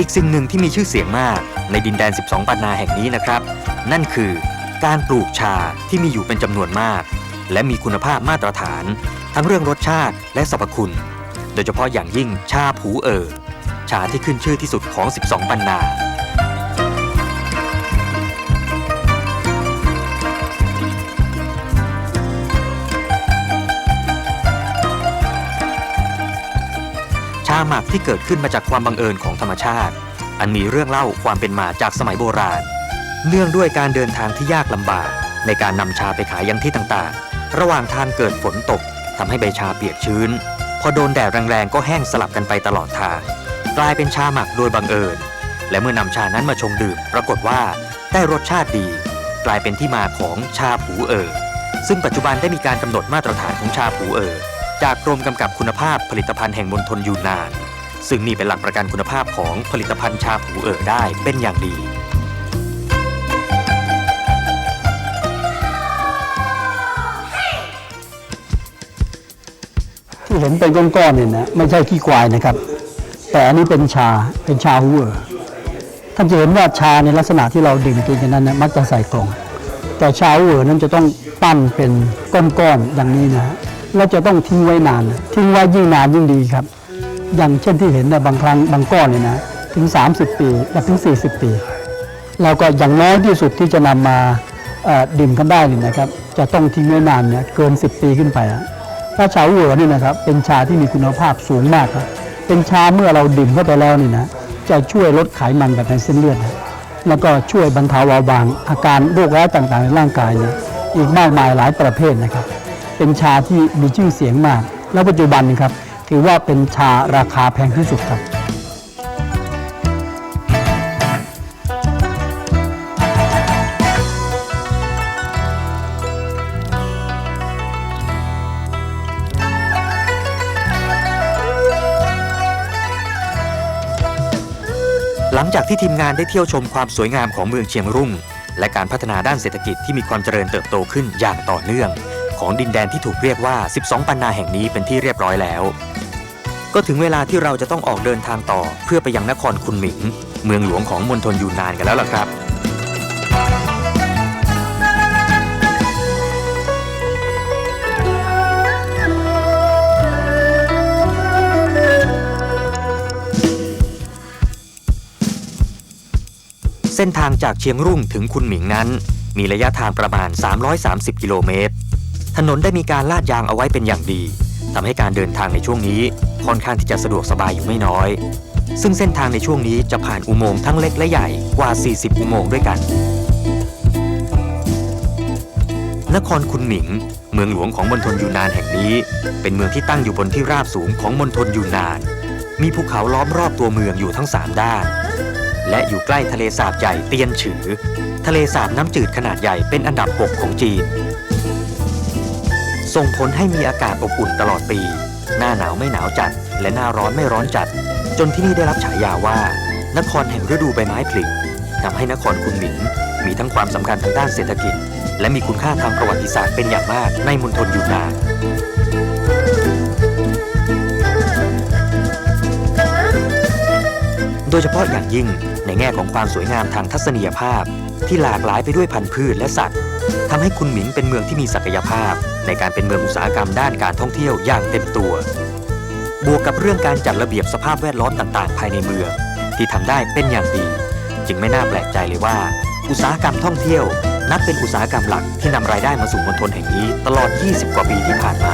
อีกสิ่งหนึ่งที่มีชื่อเสียงมากในดินแดน 12 ปันนาแห่งนี้นะครับ นั่นคือการปลูกชาที่มีอยู่เป็นจำนวนมาก และมีคุณภาพมาตรฐาน ทั้งเรื่องรสชาติและสรรพคุณ โดยเฉพาะอย่างยิ่งชาผูเอ๋อชาที่ขึ้นชื่อที่สุดของ 12 ปันนาาหมักที่เกิดขึ้นมาจากความบังเอิญของธรรมชาติ อันมีเรื่องเล่าความเป็นมาจากสมัยโบราณ เนื่องด้วยการเดินทางที่ยากลำบาก ในการนำชาไปขายยังที่ต่างๆ ระหว่างทางเกิดฝนตกทำให้ใบชาเปียกชื้น พอโดนแดดแรงๆก็แห้งสลับกันไปตลอดทาง กลายเป็นชาหมักโดยบังเอิญ และเมื่อนำชานั้นมาชงดื่ม ปรากฏว่าได้รสชาติดี กลายเป็นที่มาของชาผูเอ๋อซึ่งปัจจุบันได้มีการกำหนดมาตรฐานของชาผูเอ๋อ จากกรมกำกับคุณภาพผลิตภัณฑ์แห่งมณฑลยูนนาน ซึ่งนี่เป็นหลักประกันคุณภาพของผลิตภัณฑ์ชาผูเอ๋อได้เป็นอย่างดี ที่เห็นเป็นก้อนๆเนี่ยนะไม่ใช่ขี้ควายนะครับ แต่อันนี้เป็นชาเป็นชาฮูเออร์ท่านจะเห็นว่าชาในลักษณะที่เราดื่มกินกันนั้นนะมักจะใส่กล่อง แต่ชาฮูเออร์นั้นจะต้องปั้นเป็นก้อนๆอย่างนี้นะฮะ แล้วจะต้องทิ้งไว้นาน ทิ้งไว้ยิ่งนานยิ่งดีครับ อย่างเช่นที่เห็นนะบางครั้งบางก้อนเนี่ยนะถึง 30 ปีและถึง 40 ปีแล้วก็อย่างน้อยที่สุดที่จะนำมาดื่มกันได้เนี่ยนะครับ จะต้องทิ้งไว้นานเนี่ยเกิน 10 ปีขึ้นไปอะถ้าชาหัวนี่นะครับเป็นชาที่มีคุณภาพสูงมากครับเป็นชาเมื่อเราดื่มเข้าไปแล้วนี่นะจะช่วยลดไขมันแบบในเส้นเลือด แล้วก็ช่วยบรรเทาเบาบางอาการโรคร้ายต่างๆในร่างกายเนี่ยอีกมากมายหลายประเภทนะครับ เป็นชาที่มีชื่อเสียงมาก แล้วปัจจุบันครับถือว่าเป็นชาราคาแพงที่สุดครับ หลังจากที่ทีมงานได้เที่ยวชมความสวยงามของเมืองเชียงรุ่ง และการพัฒนาด้านเศรษฐกิจที่มีความเจริญเติบโตขึ้นอย่างต่อเนื่อง ของดินแดนที่ถูกเรียกว่า 12 ปันนาแห่งนี้เป็นที่เรียบร้อยแล้ว ก็ถึงเวลาที่เราจะต้องออกเดินทางต่อเพื่อไปยังนครคุนหมิง เมืองหลวงของมณฑลยูนนานกันแล้วล่ะครับเส้นทางจากเชียงรุ่งถึงคุนหมิงนั้น มีระยะทางประมาณ 330 กิโลเมตร ถนนได้มีการลาดยางเอาไว้เป็นอย่างดีทำให้การเดินทางในช่วงนี้ค่อนข้างที่จะสะดวกสบายอยู่ไม่น้อย ซึ่งเส้นทางในช่วงนี้จะผ่านอุโมงค์ทั้งเล็กและใหญ่กว่า 40 อุโมงค์ด้วยกัน นครคุนหมิง เมืองหลวงของมณฑลยูนนานแห่งนี้ เป็นเมืองที่ตั้งอยู่บนที่ราบสูงของมณฑลยูนนาน มีภูเขาล้อมรอบตัวเมืองอยู่ทั้ง 3 ด้าน และอยู่ใกล้ทะเลสาบใหญ่เตียนฉือ ทะเลสาบน้ำจืดขนาดใหญ่เป็นอันดับ 6 ของจีน ส่งผลให้มีอากาศอบอุ่นตลอดปี หน้าหนาวไม่หนาวจัด และหน้าร้อนไม่ร้อนจัด จนที่นี่ได้รับฉายาว่า นครแห่งฤดูใบไม้ผลิทำให้นครคุนหมิง มีทั้งความสำคัญทางด้านเศรษฐกิจ และมีคุณค่าทางประวัติศาสตร์เป็นอย่างมากในมณฑลยูนนานโดยเฉพาะอย่างยิ่งในแง่ของความสวยงามทางทัศนียภาพ ที่หลากหลายไปด้วยพันธุ์พืชและสัตว์ ทำให้คุนหมิงเป็นเมืองที่มีศักยภาพ ในการเป็นเมืองอุตสาหกรรมด้านการท่องเที่ยวอย่างเต็มตัว บวกกับเรื่องการจัดระเบียบสภาพแวดล้อมต่างๆ ภายในเมือง ที่ทำได้เป็นอย่างดี จึงไม่น่าแปลกใจเลยว่า อุตสาหกรรมท่องเที่ยว นับเป็นอุตสาหกรรมหลักที่นำรายได้มาสู่มณฑลแห่งนี้ตลอด 20 กว่าปีที่ผ่านมา